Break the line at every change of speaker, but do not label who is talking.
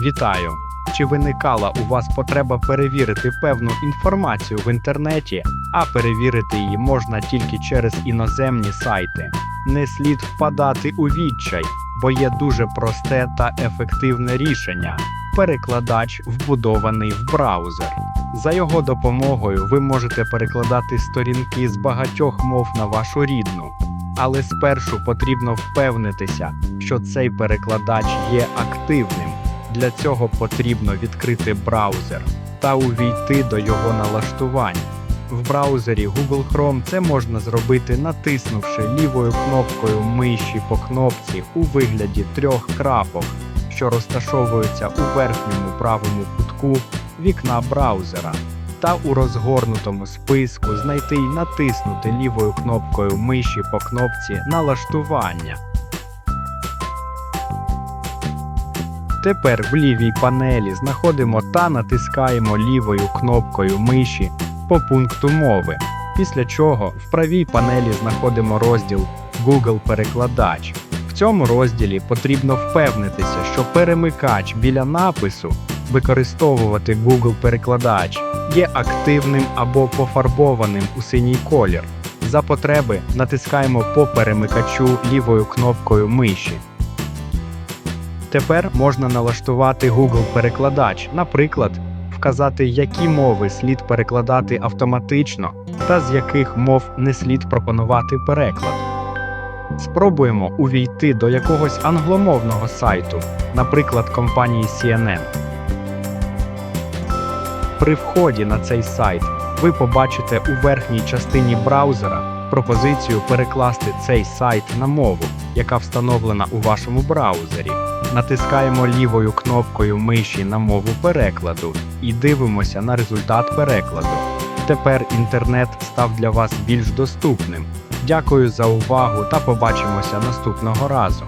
Вітаю! Чи виникала у вас потреба перевірити певну інформацію в інтернеті, а перевірити її можна тільки через іноземні сайти? Не слід впадати у відчай, бо є дуже просте та ефективне рішення перекладач, вбудований в браузер. За його допомогою ви можете перекладати сторінки з багатьох мов на вашу рідну. Але спершу потрібно впевнитися, що цей перекладач є активним. Для цього потрібно відкрити браузер та увійти до його налаштувань. В браузері Google Chrome це можна зробити, натиснувши лівою кнопкою миші по кнопці у вигляді трьох крапок, що розташовуються у верхньому правому кутку вікна браузера, та у розгорнутому списку знайти й натиснути лівою кнопкою миші по кнопці Налаштування. Тепер в лівій панелі знаходимо та натискаємо лівою кнопкою миші по пункту мови, після чого в правій панелі знаходимо розділ Google Перекладач. В цьому розділі потрібно впевнитися, що перемикач біля напису використовувати Google Перекладач є активним або пофарбованим у синій колір. За потреби натискаємо по перемикачу лівою кнопкою миші. Тепер можна налаштувати Google перекладач, наприклад, вказати, які мови слід перекладати автоматично та з яких мов не слід пропонувати переклад. Спробуємо увійти до якогось англомовного сайту, наприклад, компанії CNN. При вході на цей сайт ви побачите у верхній частині браузера пропозицію перекласти цей сайт на мову, яка встановлена у вашому браузері. Натискаємо лівою кнопкою миші на мову перекладу і дивимося на результат перекладу. Тепер інтернет став для вас більш доступним. Дякую за увагу та побачимося наступного разу.